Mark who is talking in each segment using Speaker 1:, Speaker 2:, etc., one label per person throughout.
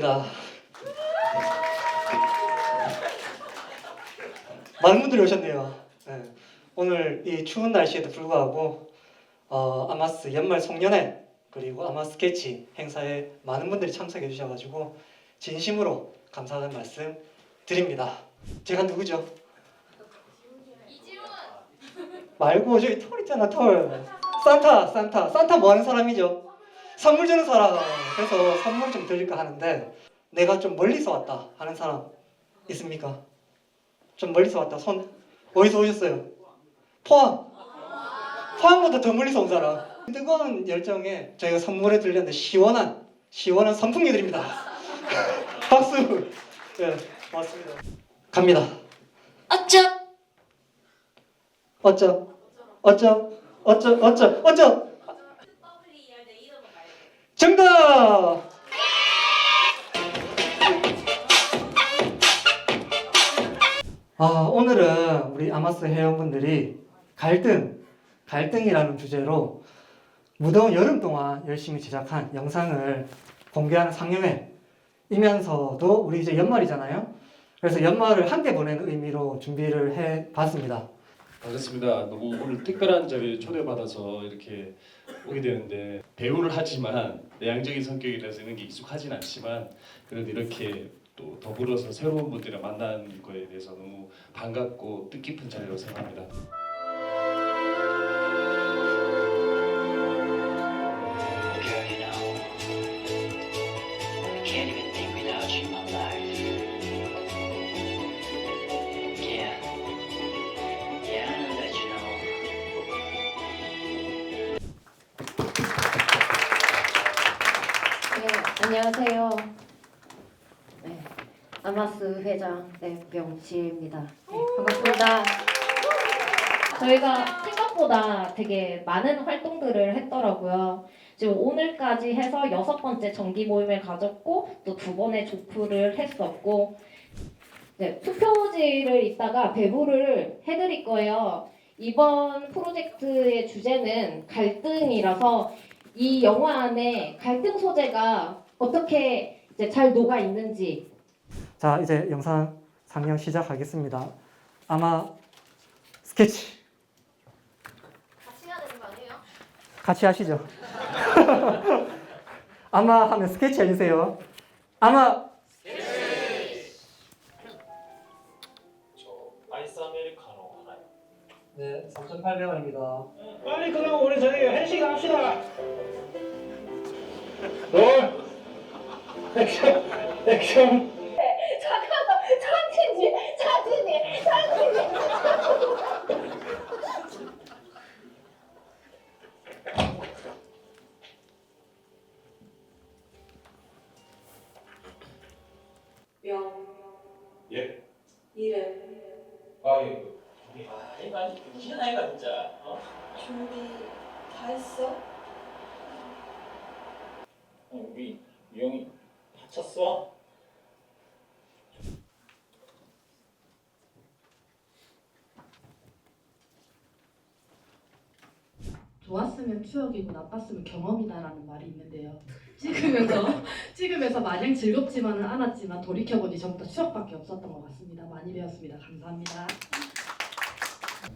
Speaker 1: 반갑습니다. 많은 분들이 오셨네요. 네. 오늘 이 추운 날씨에도 불구하고 어, 아마스 연말 송년회 그리고 아마스 스케치 행사에 많은 분들이 참석해 주셔가지고 진심으로 감사하는 말씀 드립니다. 제가 누구죠? 말고 저기 털 있잖아 털. 산타 산타 산타 뭐 하는 사람이죠? 선물 주는 사람. 그래서 선물 좀 드릴까 하는데 내가 좀 멀리서 왔다 하는 사람 있습니까? 좀 멀리서 왔다 손 어디서 오셨어요? 포항. 포항보다 더 멀리서 온 사람. 뜨거운 열정에 저희가 선물해 드렸는데 시원한 시원한 선풍기 드립니다. 박수. 네, 고맙습니다. 갑니다.
Speaker 2: 어쩜
Speaker 1: 어쩜 어쩜 어쩜 어쩜 어쩜 정답. 아 오늘은 우리 아마스 회원분들이 갈등 갈등이라는 주제로 무더운 여름 동안 열심히 제작한 영상을 공개하는 상영회이면서도 우리 이제 연말이잖아요. 그래서 연말을 함께 보내는 의미로 준비를 해 봤습니다.
Speaker 3: 반갑습니다. 너무 오늘 특별한 자리에 초대받아서 이렇게 오게 되는데 배우를 하지만 내향적인 성격이라서 이런 게 익숙하진 않지만 그래도 이렇게 또 더불어서 새로운 분들을 만나는 거에 대해서 너무 반갑고 뜻깊은 자리라고 생각합니다.
Speaker 2: 아마스 회장 네, 명치입니다. 네, 반갑습니다. 저희가 생각보다 되게 많은 활동들을 했더라고요. 지금 오늘까지 해서 여섯 번째 정기 모임을 가졌고 또 두 번의 조프를 했었고 네, 투표지를 이따가 배부를 해드릴 거예요. 이번 프로젝트의 주제는 갈등이라서 이 영화 안에 갈등 소재가 어떻게 이제 잘 녹아 있는지
Speaker 1: 자 이제 영상 상영 시작하겠습니다. 아마 스케치
Speaker 2: 같이 해야 되는 거 아니에요?
Speaker 1: 같이 하시죠. 아마 하면 스케치 해주세요. 아마
Speaker 4: 아이스 아메리카노 하나요.
Speaker 1: 네 3,800원입니다.
Speaker 4: 빨리 그럼 우리 저기 회식 합시다. 롤. 액션. 액션.
Speaker 2: 사진이 사진이 사진이 명
Speaker 4: 예.
Speaker 2: 이름
Speaker 4: 아 예. 아 이거 아니 희한하니까 진짜. 어?
Speaker 2: 준비 다 했어?
Speaker 4: 아니, 우리 유영이 다쳤어?
Speaker 5: 좋았으면 추억이고 나빴으면 경험이다라는 말이 있는데요. 찍으면서 찍으면서 마냥 즐겁지만은 않았지만 돌이켜보니 전부 다 추억밖에 없었던 것 같습니다. 많이 배웠습니다. 감사합니다.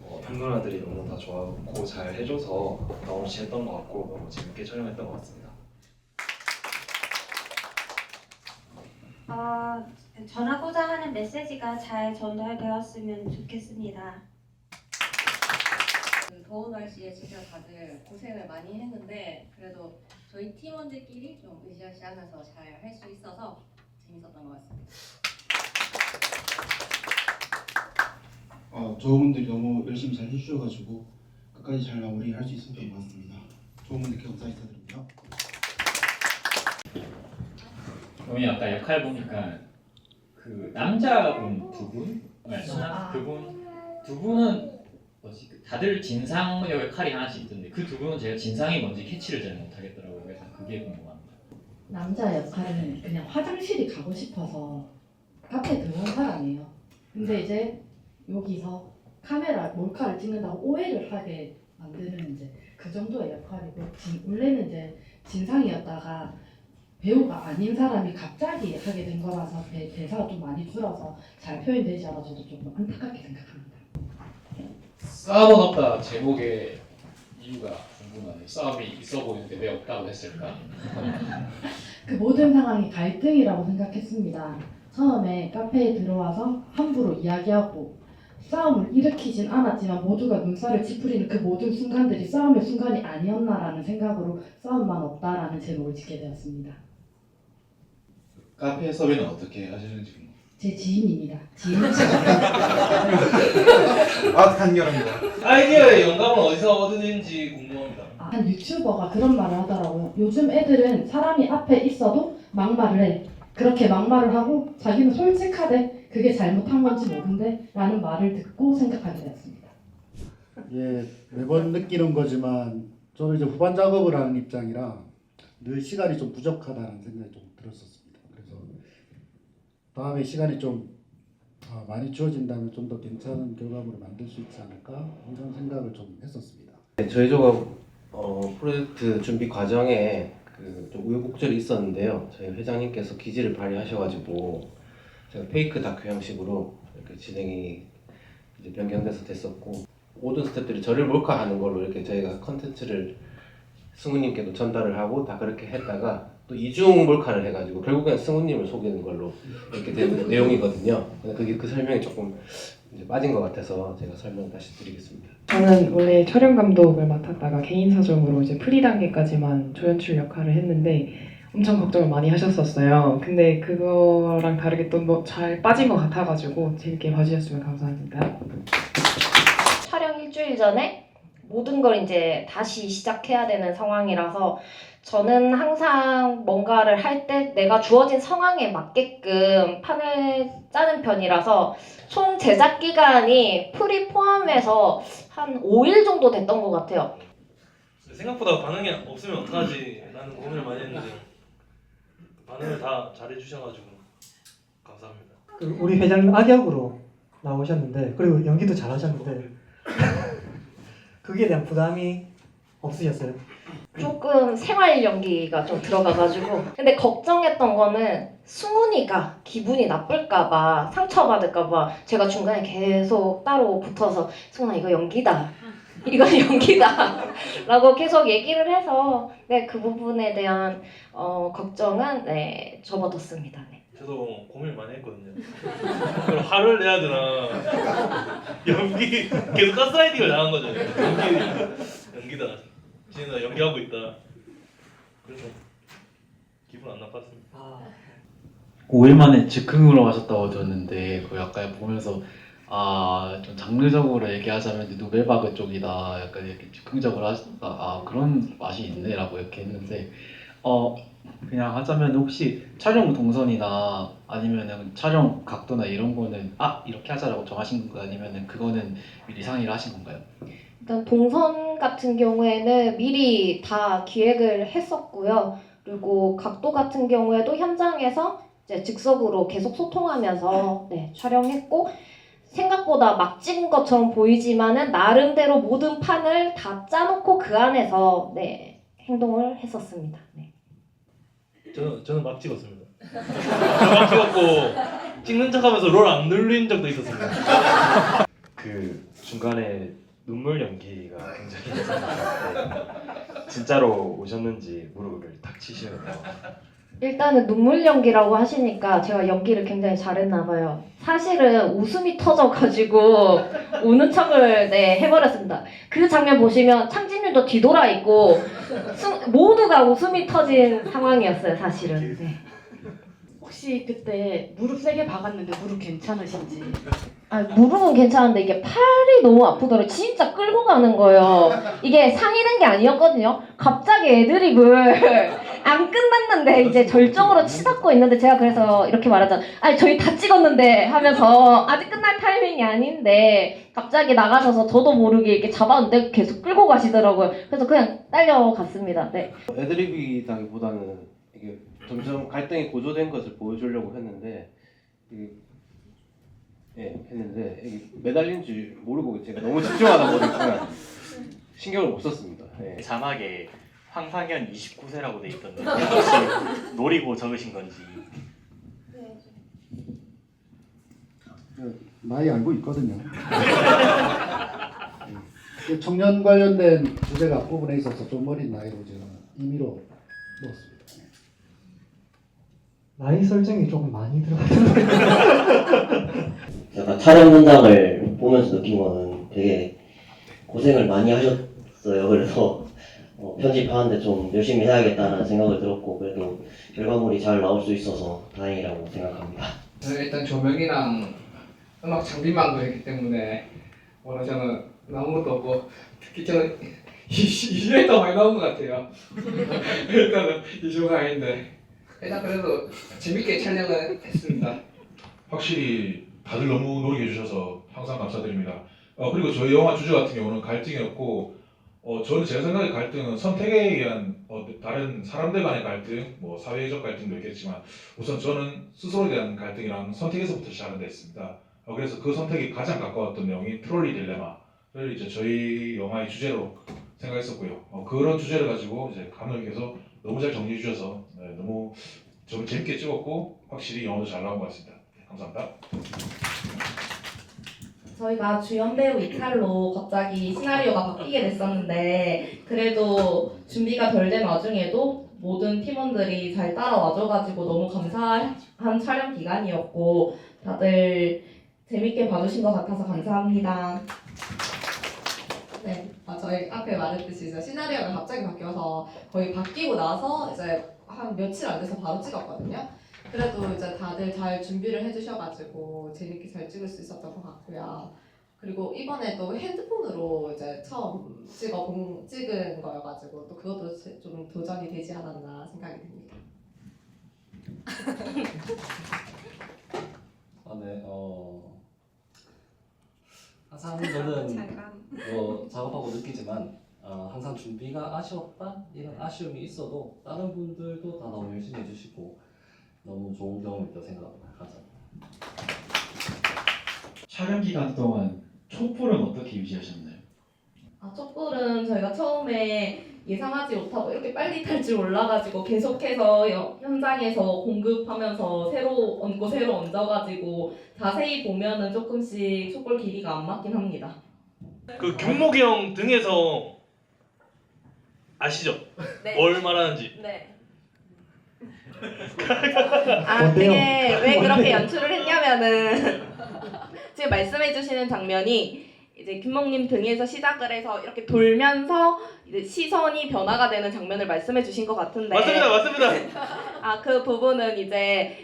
Speaker 6: 어, 팬 누나들이 너무 다 좋아하고 잘 해줘서 너무 재했던 것 같고 너무 재밌게 촬영했던 것 같습니다.
Speaker 7: 어, 전하고자 하는 메시지가 잘 전달되었으면 좋겠습니다.
Speaker 8: 그 더운 날씨에 진짜 다들 고생을 많이 했는데 그래도 저희 팀원들끼리 좀 으쌰으쌰하면서 잘 할 수 있어서 재밌었던 것 같습니다.
Speaker 9: 어, 저분들이 너무 열심히 잘 해주셔가지고 끝까지 잘 마무리할 수 있었던 것 같습니다. 좋은 분들께 감사 인사드립니다.
Speaker 10: 형이 아까 역할 보니까 그 남자분 두 분? 네,
Speaker 5: 아.
Speaker 10: 그분 두 분은 뭐지 그 다들 진상 역할이 하나씩 있던데 그 두 분은 제가 진상이 뭔지 캐치를 잘 못하겠더라고요. 그래서 그게 궁금합니다.
Speaker 5: 남자 역할은 그냥 화장실이 가고 싶어서 카페 들어온 사람이에요. 근데 이제 여기서 카메라 몰카를 찍는다고 오해를 하게 만드는 이제 그 정도의 역할이고 진- 원래는 이제 진상이었다가 배우가 아닌 사람이 갑자기 하게 된 거라서 대, 대사가 좀 많이 줄어서 잘 표현되지 않아 저도 좀 안타깝게 생각합니다.
Speaker 11: 싸움은 없다 제목의 이유가 궁금하네요. 싸움이 있어 보이는데 왜 없다고 했을까?
Speaker 5: 그 모든 상황이 갈등이라고 생각했습니다. 처음에 카페에 들어와서 함부로 이야기하고 싸움을 일으키진 않았지만 모두가 눈살을 찌푸리는 그 모든 순간들이 싸움의 순간이 아니었나라는 생각으로 싸움만 없다라는 제목을 짓게 되었습니다.
Speaker 9: 카페 섭외는 어떻게 하시는지 궁금해요.
Speaker 5: 제 지인입니다. 지인.
Speaker 9: 아, 간결합니다.
Speaker 12: 아이디어의 영감은 어디서 얻으는지 궁금합니다.
Speaker 5: 한 유튜버가 그런 말을 하더라고요. 요즘 애들은 사람이 앞에 있어도 막말을 해. 그렇게 막말을 하고 자기는 솔직하대. 그게 잘못한 건지 모른대. 라는 말을 듣고 생각하게 되었습니다.
Speaker 13: 예, 매번 느끼는 거지만 저는 이제 후반 작업을 하는 입장이라 늘 시간이 좀 부족하다는 생각이 좀 들었었습니다. 그래서 다음에 시간이 좀 아, 많이 주어진다면 좀 더 괜찮은 결과물을 만들 수 있지 않을까 이런 생각을 좀 했었습니다.
Speaker 14: 네, 저희 조가 어, 프로젝트 준비 과정에 그 좀 우여곡절이 있었는데요. 저희 회장님께서 기지를 발휘하셔가지고 제가 페이크 다큐 형식으로 이렇게 진행이 이제 변경돼서 됐었고 모든 스태프들이 저를 몰카하는 걸로 이렇게 저희가 컨텐츠를 승우님께도 전달을 하고 다 그렇게 했다가 또 이중 몰카를 해가지고 결국엔 승우님을 속이는 걸로 이렇게 된 내용이거든요. 근데 그게 그 설명이 조금 이제 빠진 것 같아서 제가 설명 다시 드리겠습니다.
Speaker 15: 저는 원래 촬영 감독을 맡았다가 개인 사정으로 이제 프리 단계까지만 조연출 역할을 했는데 엄청 걱정을 많이 하셨었어요. 근데 그거랑 다르게 또 뭐 잘 빠진 것 같아가지고 재밌게 봐주셨으면 감사합니다.
Speaker 2: 촬영 일주일 전에 모든 걸 이제 다시 시작해야 되는 상황이라서 저는 항상 뭔가를 할 때 내가 주어진 상황에 맞게끔 판을 짜는 편이라서 총 제작 기간이 풀이 포함해서 한 5일 정도 됐던 것 같아요.
Speaker 12: 생각보다 반응이 없으면 어떡하지? 나는 고민을 많이 했는데 반응을 다 잘해주셔가지고 감사합니다.
Speaker 16: 그 우리 회장님 악역으로 나오셨는데 그리고 연기도 잘하셨는데 그게 대한 부담이 없으셨어요?
Speaker 2: 조금 생활 연기가 좀 들어가가지고 근데 걱정했던 거는 승훈이가 기분이 나쁠까봐 상처받을까봐 제가 중간에 계속 따로 붙어서 승훈아 이거 연기다 이건 연기다 라고 계속 얘기를 해서 네, 그 부분에 대한 어, 걱정은 네, 접어뒀습니다 네.
Speaker 12: 저도 고민 많이 했거든요. 그럼 화를 내야 되나? 연기 계속 가스라이팅을 당한 거죠. 연기 연기다. 진짜 연기하고 있다. 그래서 기분 안 나빴습니다.
Speaker 16: 아,
Speaker 11: 5일 만에 즉흥으로 하셨다고 들었는데 그 약간 보면서 아 좀 장르적으로 얘기하자면 누벨바그 쪽이다 약간 이렇게 즉흥적으로 하셨다 아 그런 맛이 있네라고 이렇게 했는데 어 그냥 하자면 혹시 촬영 동선이나 아니면은 촬영 각도나 이런 거는 아 이렇게 하자라고 정하신 건가요 아니면은 그거는 미리 상의를 하신 건가요?
Speaker 2: 일단 동선 같은 경우에는 미리 다 기획을 했었고요. 그리고 각도 같은 경우에도 현장에서 이제 즉석으로 계속 소통하면서 네, 촬영했고 생각보다 막 찍은 것처럼 보이지만은 나름대로 모든 판을 다 짜놓고 그 안에서 네, 행동을 했었습니다. 네.
Speaker 12: 저는 저는 막 찍었습니다. 막 찍었고 찍는 척하면서 롤 안 눌린 적도 있었습니다.
Speaker 6: 그 중간에 눈물 연기가 굉장히 인상적이었는데 진짜로 오셨는지 무릎을 탁 치시는데요.
Speaker 2: 일단은 눈물 연기라고 하시니까 제가 연기를 굉장히 잘했나 봐요. 사실은 웃음이 터져가지고 우는 척을 네, 해버렸습니다. 그 장면 보시면 창진님도 뒤돌아 있고 승- 모두가 웃음이 터진 상황이었어요, 사실은. 네.
Speaker 5: 혹시 그때 무릎 세게 박았는데 무릎 괜찮으신지?
Speaker 2: 아, 무릎은 괜찮은데 이게 팔이 너무 아프더라고요. 진짜 끌고 가는 거예요. 이게 상의된 게 아니었거든요. 갑자기 애드립을 안 끝났는데 이제 절정으로 치닫고 있는데 제가 그래서 이렇게 말하잖아요. 아니 저희 다 찍었는데 하면서 아직 끝날 타이밍이 아닌데 갑자기 나가셔서 저도 모르게 이렇게 잡았는데 계속 끌고 가시더라고요. 그래서 그냥 딸려갔습니다. 네.
Speaker 14: 애드립이라기보다는 이게 점점 갈등이 고조된 것을 보여주려고 했는데 이게 예 했는데 이게 매달린 줄 모르고 제가 너무 집중하다 보니까 신경을 못 썼습니다. 예.
Speaker 6: 자막에
Speaker 17: 황상현 29세라고 돼 있던데 혹시 노리고 적으신 건지
Speaker 13: 나이 알고 있거든요. 네. 청년 관련된 주제가 앞부분에 있어서 좀 어린 나이로 제가 임의로 넣었습니다.
Speaker 16: 나이 설정이 조금 많이 들어갔는데
Speaker 18: 제가 촬영 현장을 보면서 느낀 거는 되게 고생을 많이 하셨어요. 그래서 어, 편집하는데 좀 열심히 해야겠다는 생각을 들었고 그래도 결과물이 잘 나올 수 있어서 다행이라고 생각합니다.
Speaker 19: 저는 일단 조명이랑 음악 장비만 그랬기 때문에 뭐라 저는 아무것도 없고 특히 저는 이게 더 많이 나온 것 같아요. 일단은 이슈가 아닌데 일단 그래도 재밌게 촬영을 했습니다.
Speaker 4: 확실히 다들 너무 노력해 주셔서 항상 감사드립니다. 어, 그리고 저희 영화 주제 같은 경우는 갈등이었고 어, 저는 제 생각에 갈등은 선택에 의한 어, 다른 사람들 간의 갈등, 뭐 사회적 갈등도 있겠지만 우선 저는 스스로에 대한 갈등이랑 선택에서부터 시작한 데 있습니다. 어, 그래서 그 선택이 가장 가까웠던 내용이 트롤리 딜레마를 이제 저희 영화의 주제로 생각했었고요. 어, 그런 주제를 가지고 이제 감독님께서 너무 잘 정리해 주셔서 네, 너무 저는 재밌게 찍었고 확실히 영화도 잘 나온 것 같습니다. 네, 감사합니다.
Speaker 20: 저희가 주연 배우 이탈로 갑자기 시나리오가 바뀌게 됐었는데 그래도 준비가 덜 된 와중에도 모든 팀원들이 잘 따라와줘가지고 너무 감사한 촬영 기간이었고 다들 재밌게 봐주신 것 같아서 감사합니다.
Speaker 21: 네, 아, 저희 앞에 말했듯이 이제 시나리오가 갑자기 바뀌어서 거의 바뀌고 나서 이제 한 며칠 안 돼서 바로 찍었거든요. 그래도 이제 다들 잘 준비를 해주셔가지고 재밌게 잘 찍을 수 있었던 것 같고요. 그리고 이번에도 핸드폰으로 이제 처음 찍어 본 찍은 거여가지고 또 그것도 제- 좀 도전이 되지 않았나 생각이 듭니다.
Speaker 22: 아, 네, 어. 항상 저는 뭐 작업하고 느끼지만 어, 항상 준비가 아쉬웠다 이런 아쉬움이 있어도 다른 분들도 다 너무 열심히 해주시고 너무 좋은 경험이었다고 생각합니다. 감사합니다.
Speaker 11: 촬영 기간 동안 촛불은 어떻게 유지하셨나요?
Speaker 20: 아, 촛불은 저희가 처음에 예상하지 못하고 이렇게 빨리 탈 줄 몰라가지고 계속해서 여- 현장에서 공급하면서 새로 얹고 새로 얹어가지고 자세히 보면은 조금씩 촛불 길이가 안 맞긴 합니다.
Speaker 12: 그 경목이 형 등에서 아시죠?
Speaker 20: 네.
Speaker 12: 뭘 말하는지.
Speaker 20: 네. 아, 그게 왜 그렇게 연출을 했냐면은 지금 말씀해 주시는 장면이 이제 김목님 등에서 시작을 해서 이렇게 돌면서 이제 시선이 변화가 되는 장면을 말씀해 주신 것 같은데
Speaker 12: 맞습니다, 맞습니다.
Speaker 20: 아 그 부분은 이제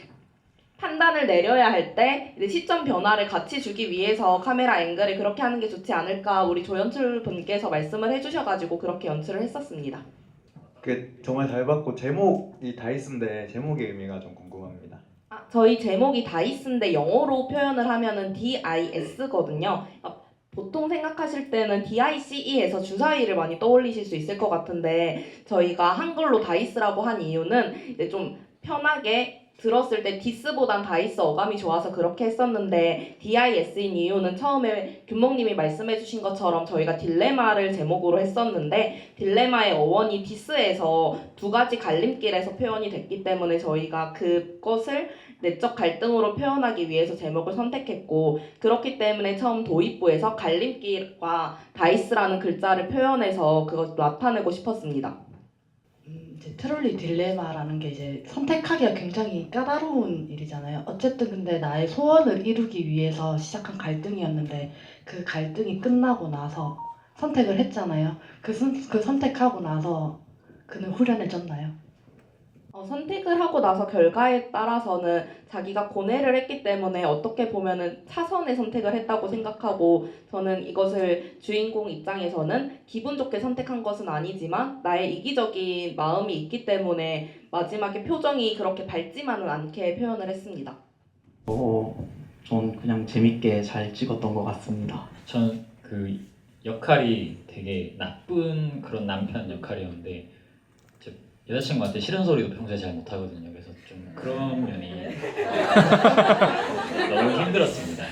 Speaker 20: 판단을 내려야 할 때 시점 변화를 같이 주기 위해서 카메라 앵글을 그렇게 하는 게 좋지 않을까 우리 조연출 분께서 말씀을 해주셔가지고 그렇게 연출을 했었습니다.
Speaker 23: 그 정말 잘 봤고 제목이 다이스인데 제목의 의미가 좀 궁금합니다.
Speaker 20: 아, 저희 제목이 다이스인데 영어로 표현을 하면은 DIS거든요. 보통 생각하실 때는 DICE에서 주사위를 많이 떠올리실 수 있을 것 같은데 저희가 한글로 다이스라고 한 이유는 이제 좀 편하게 들었을 때 디스보단 다이스 어감이 좋아서 그렇게 했었는데 DIS인 이유는 처음에 균목님이 말씀해주신 것처럼 저희가 딜레마를 제목으로 했었는데 딜레마의 어원이 디스에서 두 가지 갈림길에서 표현이 됐기 때문에 저희가 그것을 내적 갈등으로 표현하기 위해서 제목을 선택했고 그렇기 때문에 처음 도입부에서 갈림길과 다이스라는 글자를 표현해서 그것을 나타내고 싶었습니다.
Speaker 24: 이제 트롤리 딜레마라는 게 이제 선택하기가 굉장히 까다로운 일이잖아요. 어쨌든 근데 나의 소원을 이루기 위해서 시작한 갈등이었는데 그 갈등이 끝나고 나서 선택을 했잖아요. 그, 선, 그 선택하고 나서 그는 후련해졌나요?
Speaker 20: 어, 선택을 하고 나서 결과에 따라서는 자기가 고뇌를 했기 때문에 어떻게 보면은 차선의 선택을 했다고 생각하고 저는 이것을 주인공 입장에서는 기분 좋게 선택한 것은 아니지만 나의 이기적인 마음이 있기 때문에 마지막에 표정이 그렇게 밝지만은 않게 표현을 했습니다.
Speaker 25: 어, 전 그냥 재밌게 잘 찍었던 것 같습니다.
Speaker 10: 저는 그 역할이 되게 나쁜 그런 남편 역할이었는데 제 여자친구한테 싫은 소리도 평소에 잘 못하거든요. 그래서 좀 그런 면이 너무 힘들었습니다.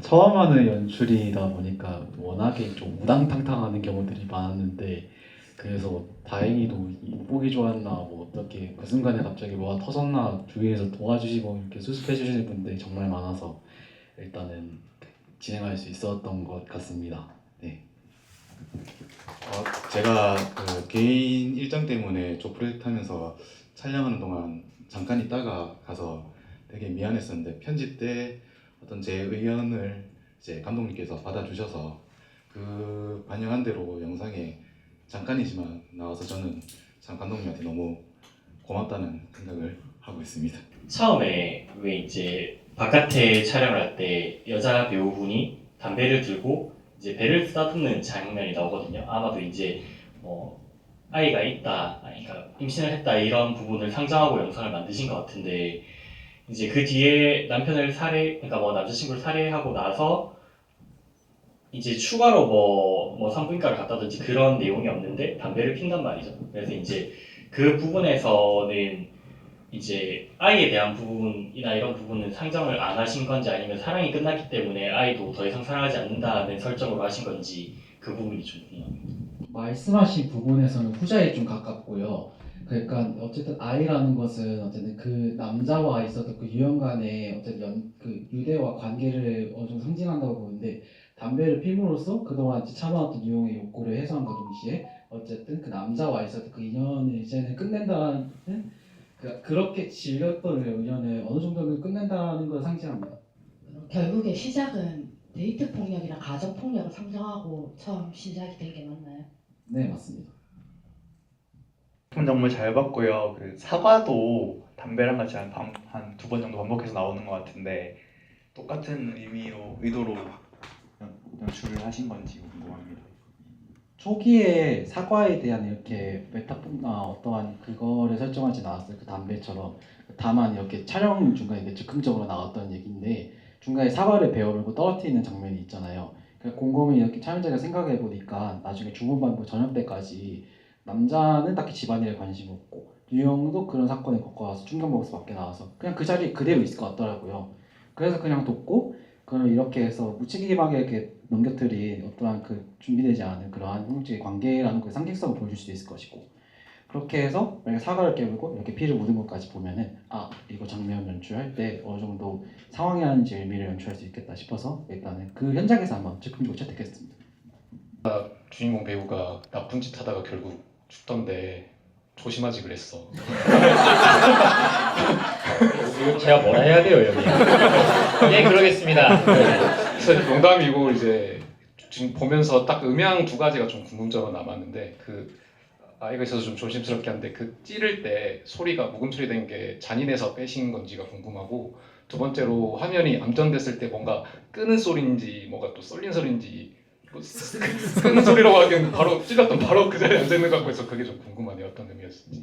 Speaker 11: 처음 하는 연출이다 보니까 워낙에 좀 우당탕탕하는 경우들이 많았는데 그래서 다행히도 이 보기 좋았나 뭐 어떻게 그 순간에 갑자기 뭐가 터졌나 주위에서 도와주시고 이렇게 수습해 주시는 분들이 정말 많아서 일단은 진행할 수 있었던 것 같습니다. 네.
Speaker 26: 어, 제가 그 개인 일정 때문에 조 프로젝트 하면서 촬영하는 동안 잠깐 있다가 가서 되게 미안했었는데 편집 때 어떤 제 의견을 이제 감독님께서 받아주셔서 그 반영한 대로 영상에 잠깐이지만 나와서 저는 참 감독님한테 너무 고맙다는 생각을 하고 있습니다.
Speaker 17: 처음에 왜 이제 바깥에 촬영을 할 때 여자 배우분이 담배를 들고 이제 배를 쓰다듬는 장면이 나오거든요. 아마도 이제 뭐 아이가 있다, 아니, 그러니까 임신을 했다 이런 부분을 상정하고 영상을 만드신 것 같은데 이제 그 뒤에 남편을 살해, 그러니까 뭐 남자친구를 살해하고 나서 이제 추가로 뭐, 뭐 산부인과를 갔다든지 그런 내용이 없는데 담배를 핀단 말이죠. 그래서 이제 그 부분에서는 이제 아이에 대한 부분이나 이런 부분은 상정을 안 하신 건지 아니면 사랑이 끝났기 때문에 아이도 더 이상 사랑하지 않는다는 설정으로 하신 건지 그 부분이 좀 궁금합니다.
Speaker 27: 말씀하신 부분에서는 후자에 좀 가깝고요. 그러니까 어쨌든 아이라는 것은 어쨌든 그 남자와 있었던 그 유형 간의 어쨌든 연, 그 유대와 관계를 어느 정도 상징한다고 보는데 담배를 피움으로써 그동안 참아왔던 유형의 욕구를 해소한과 동시에 어쨌든 그 남자와 있었던 그 인연을 이제는 끝낸다는 그, 그렇게 질렸던 그 인연을 어느 정도는 끝낸다는 걸 상징합니다.
Speaker 24: 결국에 시작은 데이트 폭력이나 가정 폭력을 상정하고 처음 시작이 된 게 맞나요?
Speaker 27: 네 맞습니다.
Speaker 23: 작품 정말 잘 봤고요. 그 사과도 담배랑 같이 한 두 번 정도 반복해서 나오는 것 같은데 똑같은 의미로 의도로 연- 연출을 하신 건지.
Speaker 27: 초기에 사과에 대한 이렇게 메타포나 어떠한 그거를 설정하지 않았어요. 그 담배처럼. 다만 이렇게 촬영 중간에 이게 즉흥적으로 나왔던 얘기인데 중간에 사과를 베어물고 떨어뜨리는 장면이 있잖아요. 그러니까 곰곰이 이렇게 촬영자가 생각해 보니까 나중에 중후반부 저녁 때까지 남자는 딱히 집안일에 관심 없고 유형도 그런 사건을 겪어와서 충격 먹을 수밖에 나와서 그냥 그 자리에 그대로 있을 것 같더라고요. 그래서 그냥 뒀고 그걸 이렇게 해서 무책임하게 이렇게 넘겨뜨린 어떠한 그 준비되지 않은 그러한 형식의 관계라는 그 상징성을 보여줄 수도 있을 것이고 그렇게 해서 만약 사과를 깨물고 이렇게 피를 묻은 것까지 보면은 아 이거 장면 연출할 때 어느 정도 상황이라는지 의미를 연출할 수 있겠다 싶어서 일단은 그 현장에서 한번 즉흥적으로 채택했습니다.
Speaker 28: 주인공 배우가 나쁜 짓 하다가 결국 죽던데 조심하지 그랬어.
Speaker 10: 이거 제가 뭐라 해야 돼요 여기? 네 그러겠습니다.
Speaker 28: 그래서 농담이고 이제 지금 보면서 딱 음향 두 가지가 좀 궁금점은 남았는데 그 아이가 있어서 좀 조심스럽게 한데 그 찌를 때 소리가 묵음 소리 된 게 잔인해서 빼신 건지가 궁금하고 두 번째로 화면이 암전됐을 때 뭔가 끄는 소리인지 뭐가 또 썰린 소리인지 뭐 끄는 소리라고 하기엔 바로 찔렀던 바로 그 자리에 앉아 있는 것 같고 해서 그게 좀 궁금하네요 어떤 의미였을지.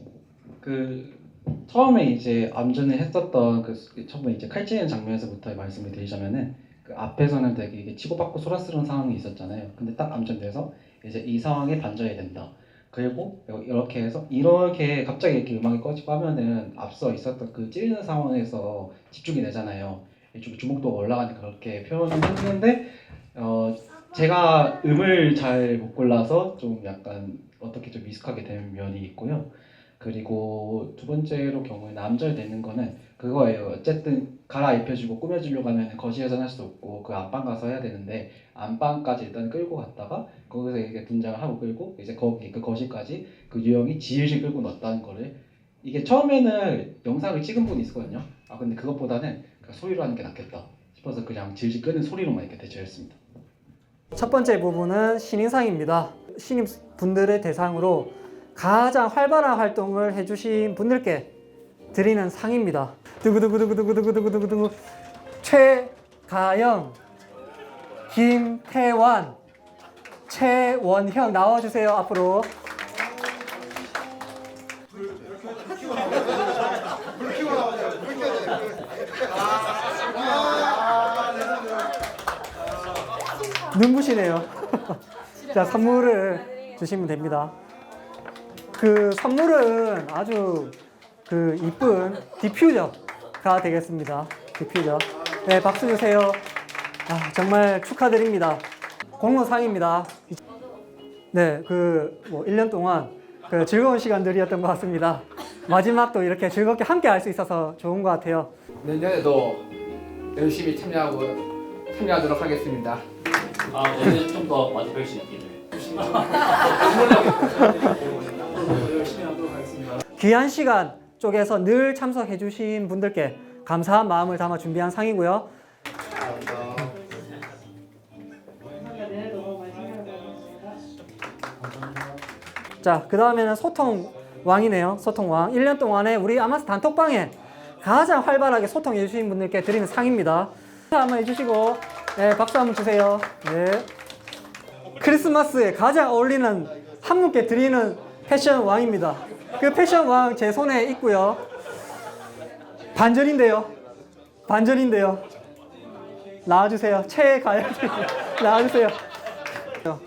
Speaker 27: 그 처음에 이제 암전을 했었던 그 처음에 이제 칼 찌는 장면에서부터 말씀을 드리자면은 그 앞에서는 되게 이게 치고받고 소란스러운 상황이 있었잖아요. 근데 딱 암전돼서 이제 이 상황에 반전이 된다. 그리고 이렇게 해서 이렇게 갑자기 이렇게 음악이 꺼지고 하면은 앞서 있었던 그 찌르는 상황에서 집중이 되잖아요. 좀 주목도가 올라가는 그렇게 표현을 했는데 어 제가 음을 잘 못 골라서 좀 약간 어떻게 좀 미숙하게 된 면이 있고요. 그리고 두 번째로 경우에 남절 되는 거는 그거예요. 어쨌든 갈아입혀주고 꾸며주려고 하면 거실에서 할수 없고 그 안방 가서 해야 되는데 안방까지 일단 끌고 갔다가 거기서 이게 분장을 하고 끌고 이제 거기 그 거실까지 그 유형이 질질 끌고 넣었다는 거를 이게 처음에는 영상을 찍은 분이 있었거든요. 아 근데 그것보다는 그냥 소리로 하는 게 낫겠다 싶어서 그냥 질질 끄는 소리로만 이렇게 대처했습니다.
Speaker 16: 첫 번째 부분은 신인상입니다. 신인 분들의 대상으로 가장 활발한 활동을 해주신 분들께 드리는 상입니다. 두구두구두구두구두구두구두구 최가영, 김태환, 최원형 나와주세요 앞으로. 눈부시네요. 자, 선물을 주시면 됩니다. 그 선물은 아주 그 이쁜 디퓨저가 되겠습니다. 디퓨저. 네, 박수 주세요. 아, 정말 축하드립니다. 공로상입니다. 네, 그 뭐 1년 동안 그 즐거운 시간들이었던 것 같습니다. 마지막도 이렇게 즐겁게 함께 할 수 있어서 좋은 것 같아요.
Speaker 19: 내년에도 열심히 참여하고 참여하도록 하겠습니다.
Speaker 17: 아 내년에 좀더 많이 뵐 수 있기를.
Speaker 19: 열심히 하도록 하겠습니다.
Speaker 16: 귀한 시간 쪽에서 늘 참석해 주신 분들께 감사한 마음을 담아 준비한 상이고요. 자, 그 다음에는 소통 왕이네요. 소통 왕. 1년 동안에 우리 아마스 단톡방에 가장 활발하게 소통해 주신 분들께 드리는 상입니다. 한번 해주시고, 네, 박수 한번 주세요. 네. 크리스마스에 가장 어울리는 한 분께 드리는 패션 왕입니다. 그 패션 왕 제 손에 있고요. 반전인데요. 반전인데요. 나와주세요. 최애 가야지. 나와주세요.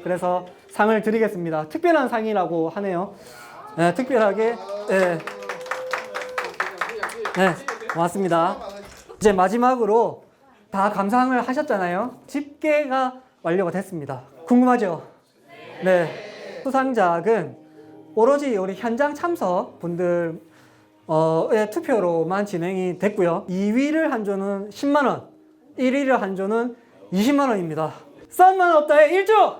Speaker 16: 그래서 상을 드리겠습니다. 특별한 상이라고 하네요. 네, 특별하게. 네. 네, 고맙습니다. 이제 마지막으로 다 감상을 하셨잖아요. 집계가 완료가 됐습니다. 궁금하죠? 네. 수상작은 오로지 우리 현장 참석 분들의 투표로만 진행이 됐고요. 2위를 한 조는 10만 원, 1위를 한 조는 20만 원입니다. 싼만 없다의 1조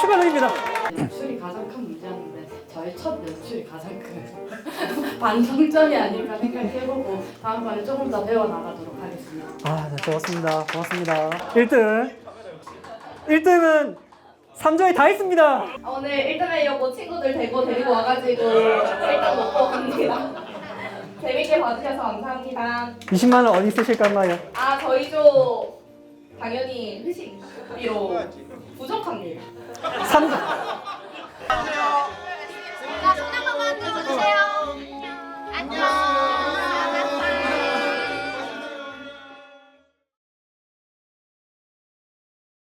Speaker 16: 축하드립니다.
Speaker 24: 연출이 가장 큰 문제였는데 저희 첫 연출이 가장 큰 반성점이 아닐까 생각해보고 다음번에 조금 더 배워나가도록 하겠습니다.
Speaker 16: 아, 네, 좋았습니다. 고맙습니다. 1등. 1등은 3조에 다 했습니다.
Speaker 20: 아, 오늘 일터메이어고 친구들 데리고 데리고 와가지고 일단 먹고 갑니다. 재밌게 봐주셔서 감사합니다.
Speaker 16: 20만 원 어디 쓰실 건가요?
Speaker 20: 아 저희 조 당연히 회식비로 부족합니다.
Speaker 16: 3조. 자, 손 한번 만들어 주세요. 안녕.